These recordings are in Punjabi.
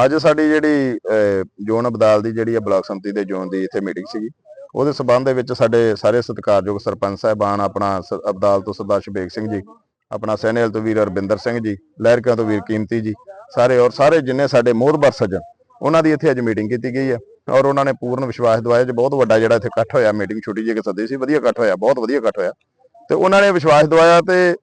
ਅੱਜ ਸਾਡੀ ਜਿਹੜੀ ਅਹ, ਜ਼ੋਨ ਅਬਦਾਲ ਦੀ ਜਿਹੜੀ ਹੈ ਬਲਾਕ ਸੰਮਤੀ ਦੇ ਜ਼ੋਨ ਦੀ ਇੱਥੇ ਮੀਟਿੰਗ ਸੀਗੀ ਉਹਦੇ ਸਬੰਧ ਦੇ ਵਿੱਚ ਸਾਡੇ ਸਾਰੇ ਸਤਿਕਾਰਯੋਗ ਸਰਪੰਚ ਸਾਹਿਬਾਨ ਆਪਣਾ ਅਬਦਾਲ ਤੋਂ ਸਰਦਾਰ ਸ਼ਬੇਗ ਸਿੰਘ ਜੀ ਆਪਣਾ ਸੈਨੇਲ ਤੋਂ ਵੀਰ ਅਰਬਿੰਦਰ ਸਿੰਘ ਜੀ ਲਹਿਰਕਿਆਂ ਤੋਂ ਵੀਰ ਕੀਮਤੀ ਜੀ ਸਾਰੇ ਔਰ ਸਾਰੇ ਜਿੰਨੇ ਸਾਡੇ ਮੋਹਰਬਰ ਸੱਜਣ ਉਹਨਾਂ ਦੀ ਇੱਥੇ ਅੱਜ ਮੀਟਿੰਗ ਕੀਤੀ ਗਈ ਹੈ ਔਰ ਉਹਨਾਂ ਨੇ ਪੂਰਨ ਵਿਸ਼ਵਾਸ ਦਵਾਇਆ ਜੇ ਬਹੁਤ ਵੱਡਾ ਜਿਹੜਾ ਇੱਥੇ ਇਕੱਠ ਹੋਇਆ ਮੀਟਿੰਗ ਛੋਟੀ ਜਿਹੀ ਕਿ ਸੱਦੀ ਸੀ ਵਧੀਆ ਇਕੱਠ ਹੋਇਆ ਬਹੁਤ ਵਧੀਆ ਇਕੱਠ ਹੋਇਆ ਤੇ ਉਹਨਾਂ ਨੇ ਵਿਸ਼ਵਾਸ ਦਵਾਇਆ ਤੇ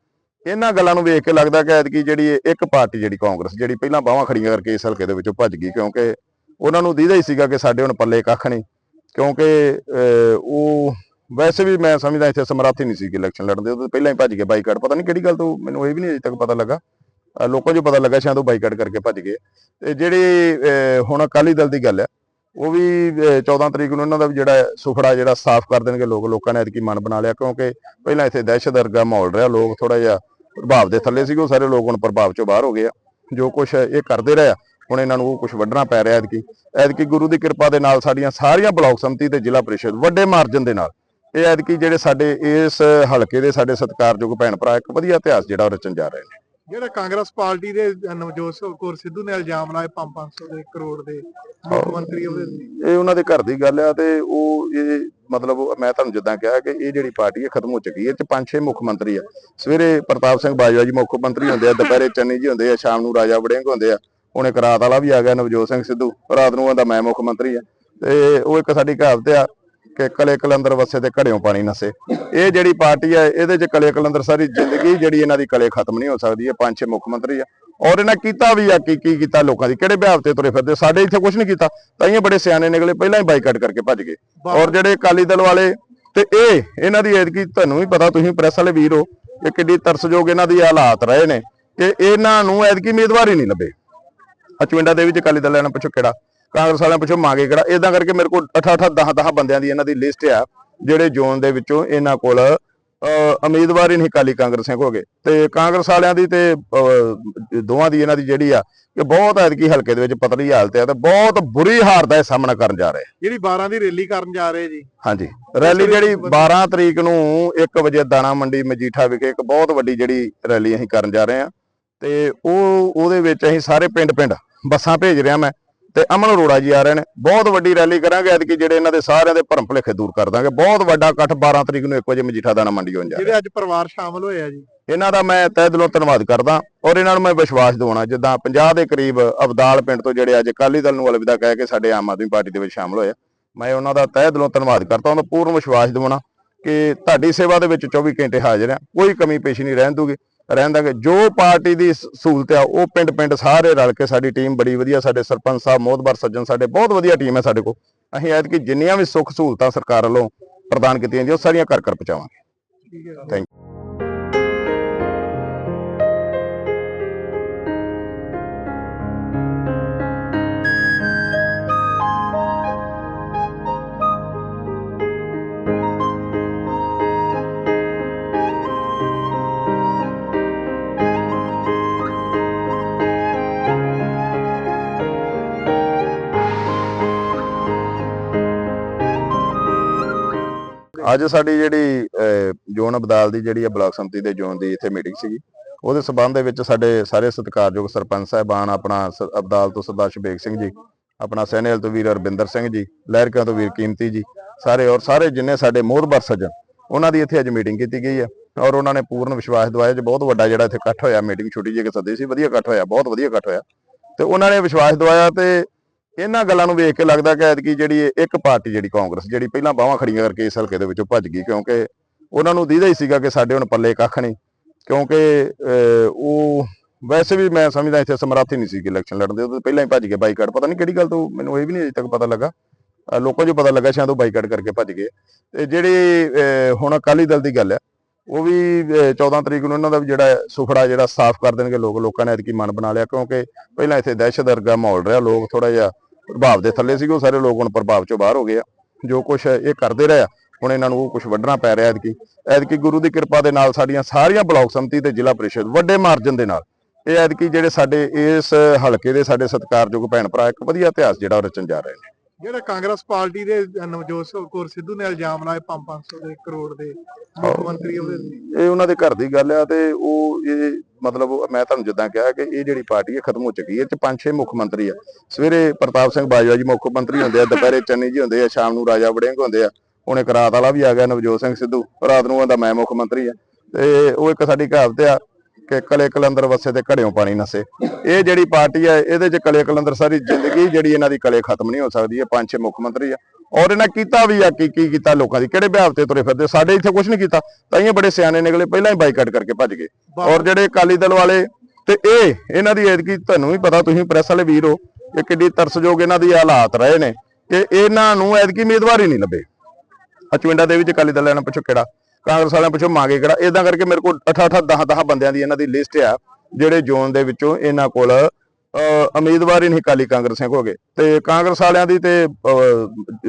ਇਹਨਾਂ ਗੱਲਾਂ ਨੂੰ ਵੇਖ ਕੇ ਲੱਗਦਾ ਕਿ ਐਤਕੀ ਜਿਹੜੀ ਇੱਕ ਪਾਰਟੀ ਜਿਹੜੀ ਕਾਂਗਰਸ ਜਿਹੜੀ ਪਹਿਲਾਂ ਬਾਹਾਂ ਖੜੀਆਂ ਕਰਕੇ ਇਸ ਹਲਕੇ ਦੇ ਵਿੱਚੋਂ ਭੱਜ ਗਈ ਕਿਉਂਕਿ ਉਹਨਾਂ ਨੂੰ ਦੀਦਾ ਹੀ ਸੀਗਾ ਕਿ ਸਾਡੇ ਹੁਣ ਪੱਲੇ ਕੱਖ ਨਹੀਂ ਕਿਉਂਕਿ ਅਹ, ਉਹ ਵੈਸੇ ਵੀ ਮੈਂ ਸਮਝਦਾ ਇੱਥੇ ਸਮਰੱਥ ਹੀ ਨਹੀਂ ਸੀ ਕਿ ਇਲੈਕਸ਼ਨ ਲੜਦੇ ਉਹ ਤਾਂ ਪਹਿਲਾਂ ਹੀ ਭੱਜ ਗਏ ਬਾਈਕਾਟ ਪਤਾ ਨਹੀਂ ਕਿਹੜੀ ਗੱਲ ਤੋਂ ਮੈਨੂੰ ਇਹ ਵੀ ਨਹੀਂ ਅਜੇ ਤੱਕ ਪਤਾ ਲੱਗਾ। ਲੋਕਾਂ ਨੂੰ ਪਤਾ ਲੱਗਾ ਸ਼ਾਇਦ ਉਹ ਬਾਈਕਾਟ ਕਰਕੇ ਭੱਜ ਗਏ। ਤੇ ਜਿਹੜੀ ਅਹ, ਹੁਣ ਅਕਾਲੀ ਦਲ ਦੀ ਗੱਲ ਹੈ ਉਹ ਵੀ ਅਹ, 14 ਤਰੀਕ ਨੂੰ ਇਹਨਾਂ ਦਾ ਵੀ ਜਿਹੜਾ ਸੁਫੜਾ ਜਿਹੜਾ ਸਾਫ਼ ਕਰ ਦੇਣਗੇ ਲੋਕ ਲੋਕਾਂ ਨੇ ਐਤਕੀ ਮਨ ਬਣਾ ਲਿਆ ਕਿਉਂਕਿ ਪਹਿਲਾਂ ਇੱਥੇ ਦਹਿਸ਼ਤ ਵਰਗਾ ਮਾਹੌਲ ਰਿਹਾ ਲੋਕ ਥੋੜਾ ਜਿਹਾ ਪ੍ਰਭਾਵ ਦੇ ਥੱਲੇ ਸੀਗੇ, ਉਹ ਸਾਰੇ ਲੋਕ ਹੁਣ ਪ੍ਰਭਾਵ ਚੋਂ ਬਾਹਰ ਹੋ ਗਏ ਆ। ਜੋ ਕੁਝ ਇਹ ਕਰਦੇ ਰਹੇ ਆ, ਹੁਣ ਇਹਨਾਂ ਨੂੰ ਉਹ ਕੁਝ ਵੱਢਣਾ ਪੈ ਰਿਹਾ ਐਤਕੀ। ਐਤਕੀ ਗੁਰੂ ਦੀ ਕਿਰਪਾ ਦੇ ਨਾਲ ਸਾਡੀਆਂ ਸਾਰੀਆਂ ਬਲਾਕ ਸੰਮਤੀ ਤੇ ਜ਼ਿਲ੍ਹਾ ਪ੍ਰੀਸ਼ਦ ਵੱਡੇ ਮਾਰਜਨ ਦੇ ਨਾਲ, ਇਹ ਐਤਕੀ ਜਿਹੜੇ ਸਾਡੇ ਇਸ ਹਲਕੇ ਦੇ ਸਾਡੇ ਸਤਿਕਾਰਯੋਗ ਭੈਣ ਭਰਾ, ਇੱਕ ਵਧੀਆ ਇਤਿਹਾਸ ਜਿਹੜਾ ਉਹ ਰਚਣ ਜਾ ਰਹੇ ਨੇ। ਜਿਹੜਾ ਕਾਂਗਰਸ ਪਾਰਟੀ ਦੇ ਨਵਜੋਤ ਸਿੰਘ ਕੌਰ ਸਿੱਧੂ ਨੇ ਇਲਜ਼ਾਮ ਲਾਏ 5-500 ਦੇ ਕਰੋੜ ਦੇ। ਮੁੱਖ ਮੰਤਰੀ ਉਹਦੇ ਇਹ ਉਹਨਾਂ ਦੇ ਘਰ ਦੀ ਗੱਲ ਆ ਤੇ ਉਹ ਇਹ ਮਤਲਬ ਮੈਂ ਤੁਹਾਨੂੰ ਜਿੱਦਾਂ ਕਿਹਾ ਕਿ ਇਹ ਜਿਹੜੀ ਪਾਰਟੀ ਹੈ ਖਤਮ ਹੋ ਚੁੱਕੀ ਹੈ ਚ ਪੰਜ ਛੇ ਮੁੱਖ ਮੰਤਰੀ ਆ। ਸਵੇਰੇ ਪ੍ਰਤਾਪ ਸਿੰਘ ਬਾਜਵਾ ਜੀ ਮੁੱਖ ਮੰਤਰੀ ਹੁੰਦੇ ਆ ਦੁਪਹਿਰੇ ਚੰਨੀ ਜੀ ਹੁੰਦੇ ਆ ਸ਼ਾਮ ਨੂੰ ਰਾਜਾ ਵੜਿੰਗ ਹੁੰਦੇ ਆ। ਹੁਣ ਇੱਕ ਰਾਤ ਵਾਲਾ ਵੀ ਆ ਗਿਆ ਨਵਜੋਤ ਸਿੰਘ ਸਿੱਧੂ ਰਾਤ ਨੂੰ ਆਂਦਾ ਮੈਂ ਮੁੱਖ ਮੰਤਰੀ ਆ। ਤੇ ਉਹ ਇੱਕ ਸਾਡੀ ਕਹਾਵਤ ਆ ਕਿ ਕਲੇ ਕਲੰਦਰ ਵਸੇ ਤੇ ਘੜਿਓਂ ਪਾਣੀ ਨਸੇ। ਇਹ ਜਿਹੜੀ ਪਾਰਟੀ ਹੈ ਇਹਦੇ ਚ ਕਲੇ ਕਲੰਦਰ ਸਾਰੀ ਜ਼ਿੰਦਗੀ ਜਿਹੜੀ ਇਹਨਾਂ ਦੀ ਕਲੇ ਖਤਮ ਨਹੀਂ ਹੋ ਸਕਦੀ ਇਹ ਪੰਜ ਛੇ ਮੁੱਖ ਮੰਤਰੀ ਆ। ਔਰ ਇਹਨਾਂ ਕੀਤਾ ਵੀ ਆ ਕੀ ਕੀ ਕੀਤਾ ਲੋਕਾਂ ਦੀ ਕਿਹੜੇ ਵਿਆਹ ਤੇ ਤੁਰੇ ਫਿਰਦੇ? ਸਾਡੇ ਇੱਥੇ ਕੁਝ ਨਹੀਂ ਕੀਤਾ। ਤਾਂ ਇਹ ਬੜੇ ਸਿਆਣੇ ਨਿਕਲੇ ਪਹਿਲਾਂ ਹੀ ਬਾਈਕਾਟ ਕਰਕੇ ਭੱਜ ਗਏ। ਔਰ ਜਿਹੜੇ ਅਕਾਲੀ ਦਲ ਵਾਲੇ ਤੇ ਇਹ ਇਹਨਾਂ ਦੀ ਐਤਕੀ ਤੁਹਾਨੂੰ ਵੀ ਪਤਾ ਤੁਸੀਂ ਪ੍ਰੈਸ ਵਾਲੇ ਵੀਰ ਹੋ ਕਿ ਕਿੱਡੀ ਤਰਸਯੋਗ ਇਹਨਾਂ ਦੀ ਹਾਲਾਤ ਰਹੇ ਨੇ। ਕਿ ਇਹਨਾਂ ਨੂੰ ਐਤਕੀ ਉਮੀਦਵਾਰ ਹੀ ਨਹੀਂ ਲੱਭੇ। ਅਚਵਿੰਡਾ ਦੇ ਵਿੱਚ ਅਕਾਲੀ ਦਲ ਵਾਲਿਆਂ ਪਿੱਛੋਂ ਕਿਹੜਾ? ਕਾਂਗਰਸ ਵਾਲਿਆਂ ਪਿੱਛੋਂ ਮੰਗੇ ਕਿਹੜਾ ਇਦਾਂ ਕਰਕੇ ਮੇਰੇ ਕੋਲ 8 8 10 10 ਬੰਦਿਆਂ ਦੀ ਇਹਨਾਂ ਦੀ ਲਿਸਟ ਆ ਜਿਹੜੇ ਜ਼ੋਨ ਦੇ ਵਿੱਚੋਂ ਇਹਨਾਂ ਕੋਲ ਉਮੀਦਵਾਰ ਹੀ ਨਹੀਂ ਅਕਾਲੀ ਕਾਂਗਰਸੀਆਂ ਹੋ ਗਏ। ਤੇ ਕਾਂਗਰਸ ਵਾਲਿਆਂ ਦੀ ਤੇ ਦੋਵਾਂ ਦੀ ਇਹਨਾਂ ਦੀ ਜਿਹੜੀ ਆ ਕਿ ਬਹੁਤ ਐਤਕੀ ਹਲਕੇ ਦੇ ਵਿੱਚ ਪਤਲੀ ਹਾਲਤ ਹੈ ਤੇ ਬਹੁਤ ਬੁਰੀ ਹਾਰ ਦਾ ਸਾਹਮਣਾ ਕਰਨ ਜਾ ਰਹੇ ਜਿਹੜੀ 12 ਦੀ ਰੈਲੀ ਕਰਨ ਜਾ ਰਹੇ ਜੀ। ਹਾਂਜੀ। ਰੈਲੀ ਜਿਹੜੀ 12 ਤਰੀਕ ਨੂੰ 1 ਵਜੇ ਦਾਣਾ ਮੰਡੀ ਮਜੀਠਾ ਵਿਖੇ ਇੱਕ ਬਹੁਤ ਵੱਡੀ ਜਿਹੜੀ ਰੈਲੀ ਅਸੀਂ ਕਰਨ ਜਾ ਰਹੇ ਹਾਂ ਤੇ ਉਹ ਉਹਦੇ ਵਿੱਚ ਅਸੀਂ ਸਾਰੇ ਪਿੰਡ-ਪਿੰਡ ਬੱਸਾਂ ਭੇਜ ਰਿਹਾ ਮੈਂ। ਤੇ ਅਮਨ ਅਰੋੜਾ ਜੀ ਆ ਰਹੇ ਨੇ। ਬਹੁਤ ਵੱਡੀ ਰੈਲੀ ਕਰਾਂਗੇ ਐਤਕੀ ਜਿਹੜੇ ਇਹਨਾਂ ਦੇ ਸਾਰਿਆਂ ਦੇ ਭਰਮ ਭੁਲੇਖੇ ਦੂਰ ਕਰ ਦਾਂਗੇ। ਬਹੁਤ ਵੱਡਾ ਇਕੱਠ 12 ਤਰੀਕ ਨੂੰ 1 ਵਜੇ ਮਜੀਠਾ ਦਾਣਾ ਮੰਡੀ ਹੋਣ ਜਾ ਰਿਹਾ। ਜਿਹੜੇ ਅੱਜ ਪਰਿਵਾਰ ਸ਼ਾਮਲ ਹੋਏ ਆ ਜੀ। ਇਹਨਾਂ ਦਾ ਮੈਂ ਤਹਿ ਦਿਲੋਂ ਧੰਨਵਾਦ ਕਰਦਾ ਔਰ ਇਹਨਾਂ ਨੂੰ ਮੈਂ ਵਿਸ਼ਵਾਸ ਦਿਵਾਉਣਾ ਜਿੱਦਾਂ 50 ਦੇ ਕਰੀਬ ਅਬਦਾਲ ਪਿੰਡ ਤੋਂ ਜਿਹੜੇ ਅੱਜ ਅਕਾਲੀ ਦਲ ਨੂੰ ਅਲਵਿਦਾ ਕਹਿ ਕੇ ਸਾਡੇ ਆਮ ਆਦਮੀ ਪਾਰਟੀ ਦੇ ਵਿੱਚ ਸ਼ਾਮਲ ਹੋਏ। ਮੈਂ ਉਹਨਾਂ ਦਾ ਤਹਿ ਦਿਲੋਂ ਧੰਨਵਾਦ ਕਰਦਾ ਉਹਨਾਂ ਦਾ ਪੂਰਨ ਵਿਸ਼ਵਾਸ ਦਿਵਾਉਣਾ ਕਿ ਤੁਹਾਡੀ ਸੇਵਾ ਦੇ ਵਿੱਚ 24 ਘੰਟੇ ਹਾਜ਼ਰ ਆ ਕੋਈ ਕਮੀ ਪੇਸ਼ੀ ਨਹੀਂ ਰਹਿਣ ਦੂਗੀ। ਰਹਿਣ ਦਾਂਗੇ ਜੋ ਪਾਰਟੀ ਦੀ ਸਹੂਲਤ ਆ ਉਹ ਪਿੰਡ ਪਿੰਡ ਸਾਰੇ ਰਲ ਕੇ ਸਾਡੀ ਟੀਮ ਬੜੀ ਵਧੀਆ ਸਾਡੇ ਸਰਪੰਚ ਸਾਹਿਬ ਮੋਹਤਬਰ ਸੱਜਣ ਸਾਡੇ ਬਹੁਤ ਵਧੀਆ ਟੀਮ ਹੈ ਸਾਡੇ ਕੋਲ। ਅਸੀਂ ਐਤਕੀ ਜਿੰਨੀਆਂ ਵੀ ਸੁੱਖ ਸਹੂਲਤਾਂ ਸਰਕਾਰ ਵੱਲੋਂ ਪ੍ਰਦਾਨ ਕੀਤੀਆਂ ਜੀ ਉਹ ਸਾਰੀਆਂ ਕਰ ਕਰ ਪਹੁੰਚਾਵਾਂਗੇ। ਠੀਕ ਹੈ। ਅੱਜ ਸਾਡੀ ਜਿਹੜੀ ਜ਼ੋਨ ਅਬਦਾਲ ਦੀ ਜਿਹੜੀ ਹੈ ਬਲਾਕ ਸੰਮਤੀ ਦੇ ਜ਼ੋਨ ਦੀ ਇੱਥੇ ਮੀਟਿੰਗ ਸੀਗੀ, ਉਹਦੇ ਸਬੰਧ ਦੇ ਵਿੱਚ ਸਾਡੇ ਸਾਰੇ ਸਤਿਕਾਰਯੋਗ ਸਰਪੰਚ ਸਾਹਿਬਾਨ, ਆਪਣਾ ਸ- ਅਬਦਾਲ ਤੋਂ ਸਰਦਾਰ ਸ਼ਬੇਗ ਸਿੰਘ ਜੀ, ਆਪਣਾ ਸੈਨੇਲ ਤੋਂ ਵੀਰ ਅਰਬਿੰਦਰ ਸਿੰਘ ਜੀ, ਲਹਿਰਕਿਆਂ ਤੋਂ ਵੀਰ ਕੀਮਤੀ ਜੀ, ਸਾਰੇ ਔਰ ਸਾਰੇ ਜਿੰਨੇ ਸਾਡੇ ਮੋਹਰਬਰ ਸੱਜਣ, ਉਹਨਾਂ ਦੀ ਇੱਥੇ ਅੱਜ ਮੀਟਿੰਗ ਕੀਤੀ ਗਈ ਹੈ ਔਰ ਉਹਨਾਂ ਨੇ ਪੂਰਨ ਵਿਸ਼ਵਾਸ ਦਵਾਇਆ ਜੇ, ਬਹੁਤ ਵੱਡਾ ਜਿਹੜਾ ਇੱਥੇ ਇਕੱਠ ਹੋਇਆ ਮੀਟਿੰਗ ਛੋਟੀ ਜਿਹੀ ਕਿ ਸੱਦੀ ਸੀ, ਵਧੀਆ ਇਕੱਠ ਹੋਇਆ, ਬਹੁਤ ਵਧੀਆ ਇਕੱਠ ਹੋਇਆ ਤੇ ਉਹਨਾਂ ਨੇ ਵਿਸ਼ਵਾਸ ਦਵਾਇਆ ਤੇ ਇਹਨਾਂ ਗੱਲਾਂ ਨੂੰ ਵੇਖ ਕੇ ਲੱਗਦਾ ਕਿ ਐਤਕੀ ਜਿਹੜੀ ਇੱਕ ਪਾਰਟੀ ਜਿਹੜੀ ਕਾਂਗਰਸ ਜਿਹੜੀ ਪਹਿਲਾਂ ਬਾਹਾਂ ਖੜੀਆਂ ਕਰਕੇ ਇਸ ਹਲਕੇ ਦੇ ਵਿੱਚੋਂ ਭੱਜ ਗਈ ਕਿਉਂਕਿ ਉਹਨਾਂ ਨੂੰ ਦੀਦਾ ਹੀ ਸੀਗਾ ਕਿ ਸਾਡੇ ਹੁਣ ਪੱਲੇ ਕੱਖ ਨਹੀਂ ਕਿਉਂਕਿ ਅਹ, ਉਹ ਵੈਸੇ ਵੀ ਮੈਂ ਸਮਝਦਾ ਇੱਥੇ ਸਮਰੱਥ ਹੀ ਨਹੀਂ ਸੀ ਕਿ ਇਲੈਕਸ਼ਨ ਲੜਨ ਦੇ ਉਹ ਪਹਿਲਾਂ ਹੀ ਭੱਜ ਗਏ ਬਾਈਕਾਟ ਪਤਾ ਨਹੀਂ ਕਿਹੜੀ ਗੱਲ ਤੋਂ ਮੈਨੂੰ ਇਹ ਵੀ ਨਹੀਂ ਅਜੇ ਤੱਕ ਪਤਾ ਲੱਗਾ। ਲੋਕਾਂ ਨੂੰ ਪਤਾ ਲੱਗਾ ਸ਼ਾਇਦ ਉਹ ਬਾਈਕਾਟ ਕਰਕੇ ਭੱਜ ਗਏ। ਤੇ ਜਿਹੜੀ ਅਹ, ਹੁਣ ਅਕਾਲੀ ਦਲ ਦੀ ਗੱਲ ਹੈ ਉਹ ਵੀ ਅਹ, 14 ਤਰੀਕ ਨੂੰ ਇਹਨਾਂ ਦਾ ਵੀ ਜਿਹੜਾ ਸੁਫੜਾ ਜਿਹੜਾ ਸਾਫ਼ ਕਰ ਦੇਣਗੇ ਲੋਕ ਲੋਕਾਂ ਨੇ ਐਤਕੀ ਮਨ ਬਣਾ ਲਿਆ ਕਿਉਂਕਿ ਪਹਿਲਾਂ ਇੱਥੇ ਦਹਿਸ਼ਤ ਵਰਗਾ ਮਾਹੌਲ ਰਿਹਾ ਲੋਕ ਥੋੜਾ ਜਿਹਾ ਪ੍ਰਭਾਵ ਦੇ ਥੱਲੇ ਸੀਗੇ, ਉਹ ਸਾਰੇ ਲੋਕ ਹੁਣ ਪ੍ਰਭਾਵ ਚੋਂ ਬਾਹਰ ਹੋ ਗਏ ਆ। ਜੋ ਕੁਝ ਇਹ ਕਰਦੇ ਰਹੇ ਆ, ਹੁਣ ਇਹਨਾਂ ਨੂੰ ਉਹ ਕੁਝ ਵੱਢਣਾ ਪੈ ਰਿਹਾ ਐਤਕੀ। ਐਤਕੀ ਗੁਰੂ ਦੀ ਕਿਰਪਾ ਦੇ ਨਾਲ ਸਾਡੀਆਂ ਸਾਰੀਆਂ ਬਲਾਕ ਸੰਮਤੀ ਤੇ ਜ਼ਿਲ੍ਹਾ ਪ੍ਰੀਸ਼ਦ ਵੱਡੇ ਮਾਰਜਨ ਦੇ ਨਾਲ। ਇਹ ਐਤਕੀ ਜਿਹੜੇ ਸਾਡੇ ਇਸ ਹਲਕੇ ਦੇ ਸਾਡੇ ਸਤਿਕਾਰਯੋਗ ਭੈਣ ਭਰਾ, ਇੱਕ ਵਧੀਆ ਇਤਿਹਾਸ ਜਿਹੜਾ ਉਹ ਰਚਣ ਜਾ ਰਹੇ ਨੇ। ਜਿਹੜਾ ਕਾਂਗਰਸ ਪਾਰਟੀ ਦੇ ਨਵਜੋਤ ਕੌਰ ਸਿੱਧੂ ਨੇ ਇਲਜ਼ਾਮ ਲਾਏ 500 ਦੇ, ਕਰੋੜ ਦੇ, ਮੁੱਖ ਮੰਤਰੀ ਉਹਦੇ ਇਹ ਉਹਨਾਂ ਦੇ ਘਰ ਦੀ ਗੱਲ ਆ ਤੇ ਉਹ ਇਹ ਮਤਲਬ ਮੈਂ ਤੁਹਾਨੂੰ ਜਿੱਦਾਂ ਕਿਹਾ ਕਿ ਇਹ ਜਿਹੜੀ ਪਾਰਟੀ ਹੈ ਖਤਮ ਹੋ ਚੁੱਕੀ ਹੈ ਇਹ ਪੰਜ, ਛੇ ਮੁੱਖ ਮੰਤਰੀ ਆ। ਸਵੇਰੇ ਪ੍ਰਤਾਪ ਸਿੰਘ ਬਾਜਵਾ ਜੀ ਮੁੱਖ ਮੰਤਰੀ ਹੁੰਦੇ ਆ, ਦੁਪਹਿਰੇ ਚੰਨੀ ਜੀ ਹੁੰਦੇ ਆ, ਸ਼ਾਮ ਨੂੰ ਰਾਜਾ ਵੜਿੰਗ ਹੁੰਦੇ ਆ। ਹੁਣ ਇੱਕ ਰਾਤ ਵਾਲਾ ਵੀ ਆ ਗਿਆ, ਨਵਜੋਤ ਸਿੰਘ ਸਿੱਧੂ। ਰਾਤ ਨੂੰ ਆਂਦਾ ਮੈਂ ਮੁੱਖ ਮੰਤਰੀ ਆ। ਤੇ ਉਹ ਇੱਕ ਸਾਡੀ ਕਹਾਵਤ ਆ ਕਿ ਕਲੇ ਕਲੰਦਰ ਵਸੇ ਤੇ ਘੜਿਓਂ ਪਾਣੀ ਨਸੇ। ਇਹ ਜਿਹੜੀ ਪਾਰਟੀ ਆ ਇਹਦੇ ਚ ਕਲੇ ਕਲੰਦਰ ਸਾਰੀ ਜ਼ਿੰਦਗੀ ਜਿਹੜੀ ਇਹਨਾਂ ਦੀ ਕਲੇ ਖਤਮ ਨਹੀਂ ਹੋ ਸਕਦੀ ਇਹ ਪੰਜ ਛੇ ਮੁੱਖ ਮੰਤਰੀ ਆ। ਔਰ ਇਹਨਾਂ ਕੀਤਾ ਵੀ ਆ ਕੀ ਕੀ ਕੀਤਾ ਲੋਕਾਂ ਦੀ ਕਿਹੜੇ ਵਿਆਹ ਤੇ ਤੁਰੇ ਫਿਰਦੇ ਸਾਡੇ ਇੱਥੇ ਕੁਝ ਨਹੀਂ ਕੀਤਾ। ਤਾਂ ਇਹ ਬੜੇ ਸਿਆਣੇ ਨਿਕਲੇ ਪਹਿਲਾਂ ਹੀ ਬਾਈਕਾਟ ਕਰਕੇ ਭੱਜ ਗਏ। ਔਰ ਜਿਹੜੇ ਅਕਾਲੀ ਦਲ ਵਾਲੇ ਤੇ ਇਹ ਇਹਨਾਂ ਦੀ ਐਤਕੀ ਤੁਹਾਨੂੰ ਵੀ ਪਤਾ ਤੁਸੀਂ ਪ੍ਰੈਸ ਵਾਲੇ ਵੀਰ ਹੋ ਕਿ ਕਿੱਡੀ ਤਰਸਯੋਗ ਇਹਨਾਂ ਦੀ ਹਾਲਾਤ ਰਹੇ ਨੇ। ਕਿ ਇਹਨਾਂ ਨੂੰ ਐਤਕੀ ਉਮੀਦਵਾਰ ਹੀ ਨਹੀਂ ਲੱਭੇ। ਅਚਵਿੰਡਾ ਦੇ ਵਿੱਚ ਅਕਾਲੀ ਦਲ ਵਾਲਿਆਂ ਪਿੱਛੋਂ ਕਿਹੜਾ? ਕਾਂਗਰਸ ਵਾਲਿਆਂ ਪਿੱਛੋਂ ਮੰਗੇ ਕਿਹੜਾ ਇਦਾਂ ਕਰਕੇ ਮੇਰੇ ਕੋਲ 8 8 10 10 ਬੰਦਿਆਂ ਦੀ ਇਹਨਾਂ ਦੀ ਲਿਸਟ ਆ ਜਿਹੜੇ ਜ਼ੋਨ ਦੇ ਵਿੱਚੋਂ ਇਹਨਾਂ ਕੋਲ ਉਮੀਦਵਾਰ ਹੀ ਨਹੀਂ ਅਕਾਲੀ ਕਾਂਗਰਸ ਹੋ ਗਏ। ਤੇ ਕਾਂਗਰਸ ਵਾਲਿਆਂ ਦੀ ਤੇ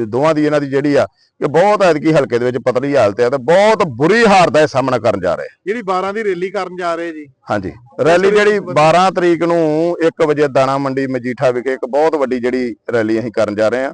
ਦੋਵਾਂ ਦੀ ਇਹਨਾਂ ਦੀ ਜਿਹੜੀ ਆ ਕਿ ਬਹੁਤ ਐਤਕੀ ਹਲਕੇ ਦੇ ਵਿੱਚ ਪਤਲੀ ਹਾਲਤ ਹੈ ਤੇ ਬਹੁਤ ਬੁਰੀ ਹਾਰ ਦਾ ਸਾਹਮਣਾ ਕਰਨ ਜਾ ਰਹੇ ਜਿਹੜੀ 12 ਦੀ ਰੈਲੀ ਕਰਨ ਜਾ ਰਹੇ ਜੀ। ਹਾਂਜੀ। ਰੈਲੀ ਜਿਹੜੀ 12 ਤਰੀਕ ਨੂੰ 1 ਵਜੇ ਦਾਣਾ ਮੰਡੀ ਮਜੀਠਾ ਵਿਖੇ ਇੱਕ ਬਹੁਤ ਵੱਡੀ ਜਿਹੜੀ ਰੈਲੀ ਅਸੀਂ ਕਰਨ ਜਾ ਰਹੇ ਹਾਂ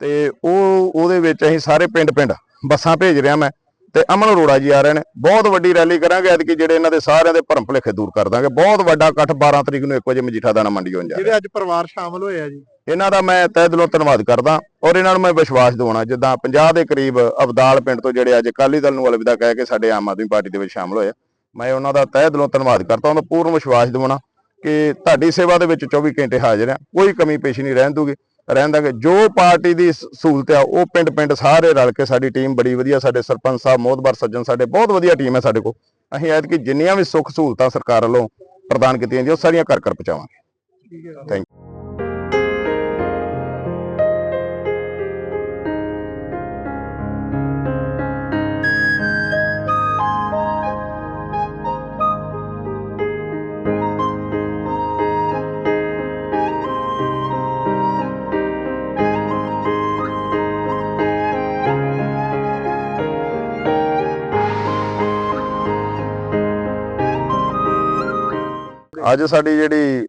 ਤੇ ਉਹ ਉਹਦੇ ਵਿੱਚ ਅਸੀਂ ਸਾਰੇ ਪਿੰਡ-ਪਿੰਡ ਬੱਸਾਂ ਭੇਜ ਰਿਹਾ ਮੈਂ। ਤੇ ਅਮਨ ਅਰੋੜਾ ਜੀ ਆ ਰਹੇ ਨੇ। ਬਹੁਤ ਵੱਡੀ ਰੈਲੀ ਕਰਾਂਗੇ ਐਤਕੀ ਜਿਹੜੇ ਇਹਨਾਂ ਦੇ ਸਾਰਿਆਂ ਦੇ ਭਰਮ ਭੁਲੇਖੇ ਦੂਰ ਕਰ ਦਾਂਗੇ। ਬਹੁਤ ਵੱਡਾ ਇਕੱਠ 12 ਤਰੀਕ ਨੂੰ 1 ਵਜੇ ਮਜੀਠਾ ਦਾਣਾ ਮੰਡੀ ਹੋਣ ਜਾ ਜਿਹੜੇ ਅੱਜ ਪਰਿਵਾਰ ਸ਼ਾਮਲ ਹੋਏ ਆ ਜੀ। ਇਹਨਾਂ ਦਾ ਮੈਂ ਤਹਿ ਦਿਲੋਂ ਧੰਨਵਾਦ ਕਰਦਾ ਔਰ ਇਹਨਾਂ ਨੂੰ ਮੈਂ ਵਿਸ਼ਵਾਸ ਦਿਵਾਉਣਾ ਜਿੱਦਾਂ 50 ਦੇ ਕਰੀਬ ਅਬਦਾਲ ਪਿੰਡ ਤੋਂ ਜਿਹੜੇ ਅੱਜ ਅਕਾਲੀ ਦਲ ਨੂੰ ਅਲਵਿਦਾ ਕਹਿ ਕੇ ਸਾਡੇ ਆਮ ਆਦਮੀ ਪਾਰਟੀ ਦੇ ਵਿੱਚ ਸ਼ਾਮਲ ਹੋਏ। ਮੈਂ ਉਹਨਾਂ ਦਾ ਤਹਿ ਦਿਲੋਂ ਧੰਨਵਾਦ ਕਰਦਾ ਉਹਨਾਂ ਦਾ ਪੂਰਨ ਵਿਸ਼ਵਾਸ ਦਿਵਾਉਣਾ ਕਿ ਤੁਹਾਡੀ ਸੇਵਾ ਦੇ ਵਿੱਚ 24 ਘੰਟੇ ਹਾਜ਼ਰ ਆ ਕੋਈ ਕਮੀ ਪੇਸ਼ੀ ਨਹੀਂ ਰਹਿਣ ਦੂਗੀ। ਰਹਿਣ ਦਾਂਗੇ ਜੋ ਪਾਰਟੀ ਦੀ ਸਹੂਲਤ ਆ ਉਹ ਪਿੰਡ ਪਿੰਡ ਸਾਰੇ ਰਲ ਕੇ ਸਾਡੀ ਟੀਮ ਬੜੀ ਵਧੀਆ ਸਾਡੇ ਸਰਪੰਚ ਸਾਹਿਬ ਮੋਹਤਬਰ ਸੱਜਣ ਸਾਡੇ ਬਹੁਤ ਵਧੀਆ ਟੀਮ ਹੈ ਸਾਡੇ ਕੋਲ। ਅਸੀਂ ਐਤਕੀ ਜਿੰਨੀਆਂ ਵੀ ਸੁੱਖ ਸਹੂਲਤਾਂ ਸਰਕਾਰ ਵੱਲੋਂ ਪ੍ਰਦਾਨ ਕੀਤੀਆਂ ਜੀ ਉਹ ਸਾਰੀਆਂ ਕਰ ਕਰ ਪਹੁੰਚਾਵਾਂਗੇ। ਠੀਕ ਹੈ। ਅੱਜ ਸਾਡੀ ਜਿਹੜੀ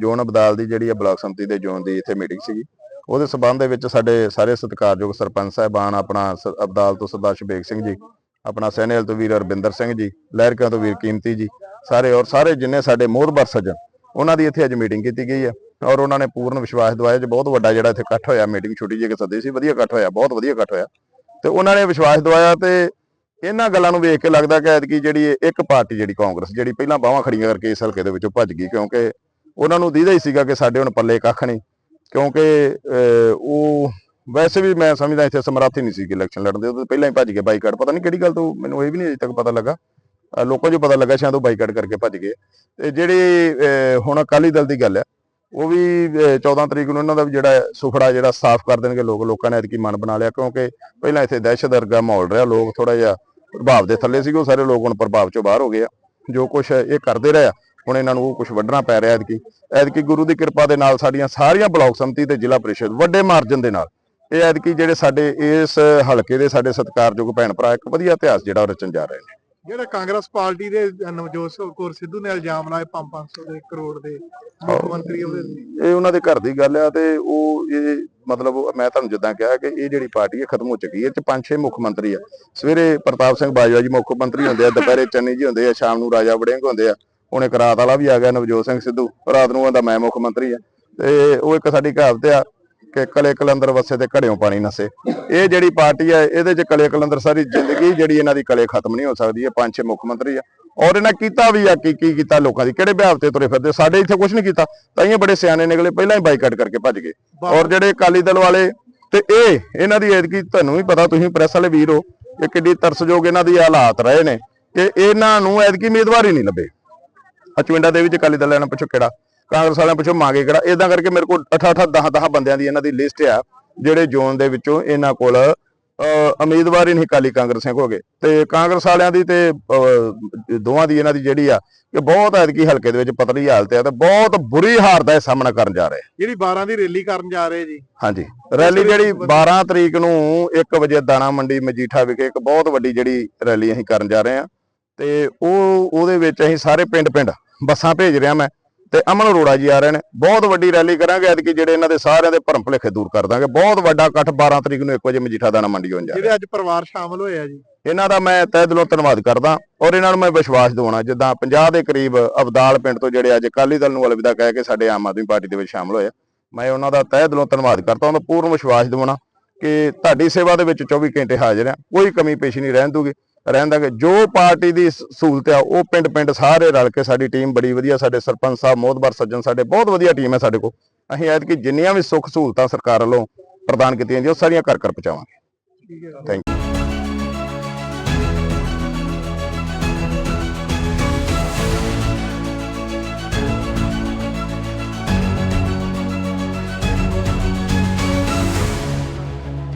ਜ਼ੋਨ ਅਬਦਾਲ ਦੀ ਜਿਹੜੀ ਹੈ ਬਲਾਕ ਸੰਮਤੀ ਦੇ ਜ਼ੋਨ ਦੀ ਇੱਥੇ ਮੀਟਿੰਗ ਸੀਗੀ, ਉਹਦੇ ਸਬੰਧ ਦੇ ਵਿੱਚ ਸਾਡੇ ਸਾਰੇ ਸਤਿਕਾਰਯੋਗ ਸਰਪੰਚ ਸਾਹਿਬਾਨ, ਆਪਣਾ ਸ- ਅਬਦਾਲ ਤੋਂ ਸਰਦਾਰ ਸ਼ਬੇਗ ਸਿੰਘ ਜੀ, ਆਪਣਾ ਸੈਨੇਲ ਤੋਂ ਵੀਰ ਅਰਬਿੰਦਰ ਸਿੰਘ ਜੀ, ਲਹਿਰਕਿਆਂ ਤੋਂ ਵੀਰ ਕੀਮਤੀ ਜੀ, ਸਾਰੇ ਔਰ ਸਾਰੇ ਜਿੰਨੇ ਸਾਡੇ ਮੋਹਤਬਰ ਸੱਜਣ, ਉਹਨਾਂ ਦੀ ਇੱਥੇ ਅੱਜ ਮੀਟਿੰਗ ਕੀਤੀ ਗਈ ਹੈ ਔਰ ਉਹਨਾਂ ਨੇ ਪੂਰਨ ਵਿਸ਼ਵਾਸ ਦਿਵਾਇਆ ਜੇ, ਬਹੁਤ ਵੱਡਾ ਜਿਹੜਾ ਇੱਥੇ ਇਕੱਠ ਹੋਇਆ ਮੀਟਿੰਗ ਛੋਟੀ ਜਿਹੀ ਕਿ ਸੱਦੀ ਸੀ, ਵਧੀਆ ਇਕੱਠ ਹੋਇਆ, ਬਹੁਤ ਵਧੀਆ ਇਕੱਠ ਹੋਇਆ, ਤੇ ਉਹਨਾਂ ਨੇ ਵਿਸ਼ਵਾਸ ਦਿਵਾਇਆ ਤੇ ਇਹਨਾਂ ਗੱਲਾਂ ਨੂੰ ਵੇਖ ਕੇ ਲੱਗਦਾ ਕਿ ਐਤਕੀ ਜਿਹੜੀ ਇੱਕ ਪਾਰਟੀ ਜਿਹੜੀ ਕਾਂਗਰਸ ਜਿਹੜੀ ਪਹਿਲਾਂ ਬਾਹਾਂ ਖੜੀਆਂ ਕਰਕੇ ਇਸ ਹਲਕੇ ਦੇ ਵਿੱਚੋਂ ਭੱਜ ਗਈ ਕਿਉਂਕਿ ਉਹਨਾਂ ਨੂੰ ਦੀਦਾ ਹੀ ਸੀਗਾ ਕਿ ਸਾਡੇ ਹੁਣ ਪੱਲੇ ਕੱਖ ਨਹੀਂ ਕਿਉਂਕਿ ਅਹ, ਉਹ ਵੈਸੇ ਵੀ ਮੈਂ ਸਮਝਦਾ ਇੱਥੇ ਸਮਰੱਥ ਹੀ ਨਹੀਂ ਸੀ ਇਲੈਕਸ਼ਨ ਲੜਨ ਦੇ ਉਹ ਪਹਿਲਾਂ ਹੀ ਭੱਜ ਗਏ ਬਾਈਕਾਟ ਪਤਾ ਨਹੀਂ ਕਿਹੜੀ ਗੱਲ ਤੋਂ ਮੈਨੂੰ ਇਹ ਵੀ ਨਹੀਂ ਅਜੇ ਤੱਕ ਪਤਾ ਲੱਗਾ। ਲੋਕਾਂ 'ਚ ਪਤਾ ਲੱਗਾ ਸ਼ਾਇਦ ਉਹ ਬਾਈਕਾਟ ਕਰਕੇ ਭੱਜ ਗਏ। ਤੇ ਜਿਹੜੀ ਅਹ, ਹੁਣ ਅਕਾਲੀ ਦਲ ਦੀ ਗੱਲ ਹੈ ਉਹ ਵੀ ਅਹ, 14 ਤਰੀਕ ਨੂੰ ਇਹਨਾਂ ਦਾ ਵੀ ਜਿਹੜਾ ਸੁਖੜਾ ਜਿਹੜਾ ਸਾਫ਼ ਕਰ ਦੇਣਗੇ ਲੋਕ ਲੋਕਾਂ ਨੇ ਐਤਕੀ ਮਨ ਬਣਾ ਲਿਆ ਕਿਉਂਕਿ ਪਹਿਲਾਂ ਇੱਥੇ ਦਹਿਸ਼ਤ ਵਰਗਾ ਮਾਹੌਲ ਰਿਹਾ ਲੋਕ ਥੋੜਾ ਜਿਹਾ ਪ੍ਰਭਾਵ ਦੇ ਥੱਲੇ ਸੀਗੇ ਉਹ ਸਾਰੇ ਲੋਕ ਹੁਣ ਪ੍ਰਭਾਵ ਚੋਂ ਬਾਹਰ ਹੋ ਗਏ ਆ। ਜੋ ਕੁਝ ਇਹ ਕਰਦੇ ਰਹੇ ਆ ਹੁਣ ਇਹਨਾਂ ਨੂੰ ਉਹ ਕੁਝ ਵੱਢਣਾ ਪੈ ਰਿਹਾ ਐਤਕੀ। ਐਤਕੀ ਗੁਰੂ ਦੀ ਕਿਰਪਾ ਦੇ ਨਾਲ ਸਾਡੀਆਂ ਸਾਰੀਆਂ ਬਲਾਕ ਸੰਮਤੀ ਤੇ ਜ਼ਿਲ੍ਹਾ ਪ੍ਰੀਸ਼ਦ ਵੱਡੇ ਮਾਰਜਨ ਦੇ ਨਾਲ। ਇਹ ਐਤਕੀ ਜਿਹੜੇ ਸਾਡੇ ਇਸ ਹਲਕੇ ਦੇ ਸਾਡੇ ਸਤਿਕਾਰਯੋਗ ਭੈਣ ਭਰਾ ਇੱਕ ਵਧੀਆ ਇਤਿਹਾਸ ਜਿਹੜਾ ਰਚਣ ਜਾ ਰਹੇ ਨੇ। ਜਿਹੜਾ ਕਾਂਗਰਸ ਪਾਰਟੀ ਦੇ ਨਵਜੋਤ ਸਿੰਘ ਕੌਰ ਸਿੱਧੂ ਨੇ ਇਲਜ਼ਾਮ ਲਾਏ 5-500 ਦੇ ਕਰੋੜ ਦੇ ਮੁੱਖ ਮੰਤਰੀ ਉਹਦੇ ਇਹ ਉਹਨਾਂ ਦੇ ਘਰ ਦੀ ਗੱਲ ਆ ਤੇ ਉਹ ਇਹ ਮਤਲਬ ਮੈਂ ਤੁਹਾਨੂੰ ਜਿੱਦਾਂ ਕਿਹਾ ਕਿ ਇਹ ਜਿਹੜੀ ਪਾਰਟੀ ਹੈ ਖਤਮ ਹੋ ਚੁੱਕੀ ਹੈ, ਇਹ ਚ ਪੰਜ ਛੇ ਮੁੱਖ ਮੰਤਰੀ ਆ। ਸਵੇਰੇ ਪ੍ਰਤਾਪ ਸਿੰਘ ਬਾਜਵਾ ਜੀ ਮੁੱਖ ਮੰਤਰੀ ਹੁੰਦੇ ਆ, ਦੁਪਹਿਰੇ ਚੰਨੀ ਜੀ ਹੁੰਦੇ ਆ, ਸ਼ਾਮ ਨੂੰ ਰਾਜਾ ਵੜਿੰਗ ਹੁੰਦੇ ਆ, ਹੁਣ ਇੱਕ ਰਾਤ ਵਾਲਾ ਵੀ ਆ ਗਿਆ, ਨਵਜੋਤ ਸਿੰਘ ਸਿੱਧੂ। ਰਾਤ ਨੂੰ ਆਂਦਾ ਮੈਂ ਮੁੱਖ ਮੰਤਰੀ ਆ। ਤੇ ਉਹ ਇੱਕ ਸਾਡੀ ਕਹਾਵਤ ਆ ਕਿ ਕਲੇ ਕਲੰਦਰ ਵਸੇ ਤੇ ਘੜਿਓਂ ਪਾਣੀ ਨਸੇ। ਇਹ ਜਿਹੜੀ ਪਾਰਟੀ ਹੈ ਇਹਦੇ ਚ ਕਲੇ ਕਲੰਦਰ ਸਾਰੀ ਜ਼ਿੰਦਗੀ ਜਿਹੜੀ ਇਹਨਾਂ ਦੀ ਕਲੇ ਖਤਮ ਨਹੀਂ ਹੋ ਸਕਦੀ, ਇਹ ਪੰਜ ਛੇ ਮੁੱਖ ਮੰਤਰੀ ਆ। ਔਰ ਇਹਨਾਂ ਕੀਤਾ ਵੀ ਆ ਕੀ ਕੀ ਕੀਤਾ ਲੋਕਾਂ ਦੀ ਕਿਹੜੇ ਵਿਆਹ ਤੇ ਤੁਰੇ ਫਿਰਦੇ? ਸਾਡੇ ਇੱਥੇ ਕੁਝ ਨਹੀਂ ਕੀਤਾ। ਤਾਂ ਇਹ ਬੜੇ ਸਿਆਣੇ ਨਿਕਲੇ ਪਹਿਲਾਂ ਹੀ ਬਾਈਕਾਟ ਕਰਕੇ ਭੱਜ ਗਏ। ਔਰ ਜਿਹੜੇ ਅਕਾਲੀ ਦਲ ਵਾਲੇ ਤੇ ਇਹ ਇਹਨਾਂ ਦੀ ਐਤਕੀ ਤੁਹਾਨੂੰ ਵੀ ਪਤਾ ਤੁਸੀਂ ਪ੍ਰੈਸ ਵਾਲੇ ਵੀਰ ਹੋ ਕਿ ਕਿੱਡੀ ਤਰਸਯੋਗ ਇਹਨਾਂ ਦੀ ਹਾਲਾਤ ਰਹੇ ਨੇ। ਕਿ ਇਹਨਾਂ ਨੂੰ ਐਤਕੀ ਉਮੀਦਵਾਰ ਹੀ ਨਹੀਂ ਲੱਭੇ। ਅਚਵਿੰਡਾ ਦੇ ਵਿੱਚ ਅਕਾਲੀ ਦਲ ਵਾਲਿਆਂ ਪਿੱਛੋਂ ਕਿਹੜਾ ਕਾਂਗਰਸ ਵਾਲਿਆਂ ਪਿੱਛੋਂ ਮੰਗੇ ਕਿਹੜਾ। ਇਦਾਂ ਕਰਕੇ ਮੇਰੇ ਕੋਲ 8 8 10 10 ਬੰਦਿਆਂ ਦੀ ਇਹਨਾਂ ਦੀ ਲਿਸਟ ਆ ਜਿਹੜੇ ਜ਼ੋਨ ਦੇ ਵਿੱਚੋਂ ਇਹਨਾਂ ਕੋਲ ਉਮੀਦਵਾਰ ਹੀ ਨਹੀਂ ਅਕਾਲੀ ਕਾਂਗਰਸ ਸਿੰਘ ਹੋ ਗਏ। ਤੇ ਕਾਂਗਰਸ ਵਾਲਿਆਂ ਦੀ ਤੇ ਦੋਵਾਂ ਦੀ ਇਹਨਾਂ ਦੀ ਜਿਹੜੀ ਆ ਕਿ ਬਹੁਤ ਐਤਕੀ ਹਲਕੇ ਦੇ ਵਿੱਚ ਪਤਲੀ ਹਾਲਤ ਹੈ ਤੇ ਬਹੁਤ ਬੁਰੀ ਹਾਰ ਦਾ ਸਾਹਮਣਾ ਕਰਨ ਜਾ ਰਹੇ। ਆ। ਜਿਹੜੀ 12 ਦੀ ਰੈਲੀ ਕਰਨ ਜਾ ਰਹੇ ਜੀ। ਹਾਂਜੀ। ਰੈਲੀ ਜਿਹੜੀ 12 ਤਰੀਕ ਨੂੰ 1 ਵਜੇ ਦਾਣਾ ਮੰਡੀ ਮਜੀਠਾ ਵਿਖੇ ਇੱਕ ਬਹੁਤ ਵੱਡੀ ਜਿਹੜੀ ਰੈਲੀ ਅਸੀਂ ਕਰਨ ਜਾ ਰਹੇ ਹਾਂ ਤੇ ਉਹ ਉਹਦੇ ਵਿੱਚ ਅਸੀਂ ਸਾਰੇ ਪਿੰਡ-ਪਿੰਡ ਬੱਸਾਂ ਭੇਜ ਰਿਹਾ ਮੈਂ। ਤੇ ਅਮਨ ਅਰੋੜਾ ਜੀ ਆ ਰਹੇ ਨੇ। ਬਹੁਤ ਵੱਡੀ ਰੈਲੀ ਕਰਾਂਗੇ ਐਤਕੀ ਜਿਹੜੇ ਇਹਨਾਂ ਦੇ ਸਾਰਿਆਂ ਦੇ ਭਰਮ ਭੁਲੇਖੇ ਦੂਰ ਕਰ ਦਾਂਗੇ। ਬਹੁਤ ਵੱਡਾ ਇਕੱਠ 12 ਤਰੀਕ ਨੂੰ 1 ਵਜੇ ਮਜੀਠਾ ਦਾਣਾ ਮੰਡੀ ਹੋਣ ਜਾ ਰਿਹਾ। ਜਿਹਦੇ ਅੱਜ ਪਰਿਵਾਰ ਸ਼ਾਮਲ ਹੋਏ ਆ ਜੀ। ਇਹਨਾਂ ਦਾ ਮੈਂ ਤਹਿ ਦਿਲੋਂ ਧੰਨਵਾਦ ਕਰਦਾ ਔਰ ਇਹਨਾਂ ਨੂੰ ਮੈਂ ਵਿਸ਼ਵਾਸ ਦਿਵਾਉਣਾ ਜਿੱਦਾਂ 50 ਦੇ ਕਰੀਬ ਅਬਦਾਲ ਪਿੰਡ ਤੋਂ ਜਿਹੜੇ ਅੱਜ ਅਕਾਲੀ ਦਲ ਨੂੰ ਅਲਵਿਦਾ ਕਹਿ ਕੇ ਸਾਡੇ ਆਮ ਆਦਮੀ ਪਾਰਟੀ ਦੇ ਵਿੱਚ ਸ਼ਾਮਲ ਹੋਏ। ਮੈਂ ਉਹਨਾਂ ਦਾ ਤਹਿ ਦਿਲੋਂ ਧੰਨਵਾਦ ਕਰਦਾ ਉਹਨਾਂ ਦਾ ਪੂਰਨ ਵਿਸ਼ਵਾਸ ਦਿਵਾਉਣਾ ਕਿ ਤੁਹਾਡੀ ਸੇਵਾ ਦੇ ਵਿੱਚ 24 ਘੰਟੇ ਹਾਜ਼ਰ ਆ ਕੋਈ ਕਮੀ ਪੇਸ਼ੀ ਨਹੀਂ ਰਹਿਣ ਦੂਗੀ। ਰਹਿਣ ਦਾਂਗੇ ਜੋ ਪਾਰਟੀ ਦੀ ਸਹੂਲਤ ਆ ਉਹ ਪਿੰਡ ਪਿੰਡ ਸਾਰੇ ਰਲ ਕੇ ਸਾਡੀ ਟੀਮ ਬੜੀ ਵਧੀਆ ਸਾਡੇ ਸਰਪੰਚ ਸਾਹਿਬ ਮੋਹਤਬਰ ਸੱਜਣ ਸਾਡੇ ਬਹੁਤ ਵਧੀਆ ਟੀਮ ਹੈ ਸਾਡੇ ਕੋਲ। ਅਸੀਂ ਐਤਕੀ ਜਿੰਨੀਆਂ ਵੀ ਸੁੱਖ ਸਹੂਲਤਾਂ ਸਰਕਾਰ ਵੱਲੋਂ ਪ੍ਰਦਾਨ ਕੀਤੀਆਂ ਜੀ ਉਹ ਸਾਰੀਆਂ ਘਰ ਘਰ ਪਹੁੰਚਾਵਾਂਗੇ। ਠੀਕ ਹੈ। Thank you